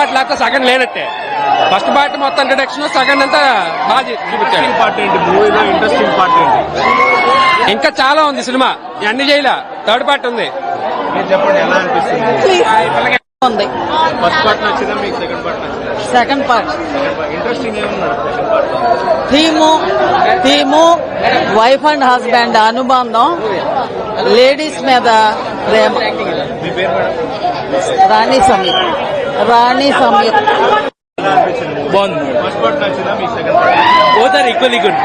Second లేనట్టే. First part మొత్తం introduction second అంతా బాగా చూ- చూపించాడు. ఇంట్రెస్టింగ్ పార్ట్ ఏంటి? మూవీలో ఇంట్రెస్టింగ్ పార్ట్ ఏంటి? ఇంకా చాలా ఉంది సినిమా. అన్ని చేయలే? థర్డ్ పార్ట్ ఉంది. మీరు చెప్పండి ఎలా అనిపిస్తుంది? ఉంది. ఫస్ట్ పార్ట్ నచ్చిందా? మీకు సెకండ్ పార్ట్ నచ్చిందా? Second part interesting ఏమున్నాడు second part theme theme wife and husband అనుబంధం లేడీస్ మీద ప్రేమ. రాణి సమీర్. రాణి సమీర్ బాగుంది. Both are equally good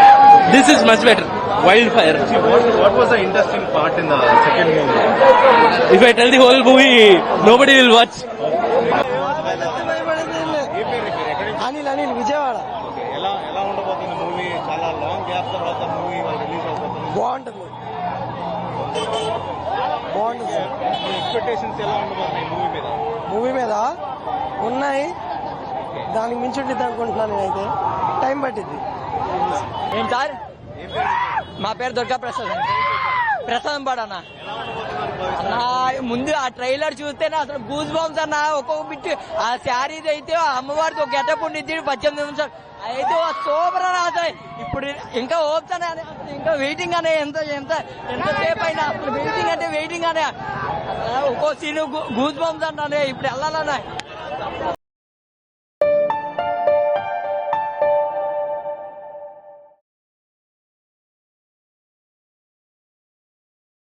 this is much better wild fire what was the interesting part in the second movie if I tell the whole movie nobody will watch Anil Anil Vijayawada. ఎలా ఎలా ఉండబోతుంది movie చాలా long gap తర్వాత movie release అవుతుంది బాగుంటుంది. బాగుంటుంది. Expectations ఎలా ఉండబోతున్నాయి? మూవీ మీద ఉన్నాయి. దానికి మించి ఉంటుంది అనుకుంటున్నాను నేనైతే. టైం పట్టింది ఏం సార్? మా పేరు దుర్గా ప్రసాద్ ప్రసాదం పాడన్నా ముందు ఆ ట్రైలర్ చూస్తేనే అసలు గూజ్ బాంబ్స్ అన్న ఒక్కొక్క బిట్ ఆ శారీస్ అయితే ఆ అమ్మవారితో గెటప్ ఉండిద్ది పద్దెనిమిది నిమిషాలు. అయితే సూపర్ అని అసలు. ఇప్పుడు ఇంకా హోప్స్ అనే ఇంకా వెయిటింగ్ అనే ఎంత ఎంత ఎంతసేపు అయినా అసలు వెయిటింగ్ అంటే వెయిటింగ్ అనే. ఒక్కో సీన్ గూజ్ బాంబ్స్ అన్నానే ఇప్పుడు వెళ్ళాలన్నా.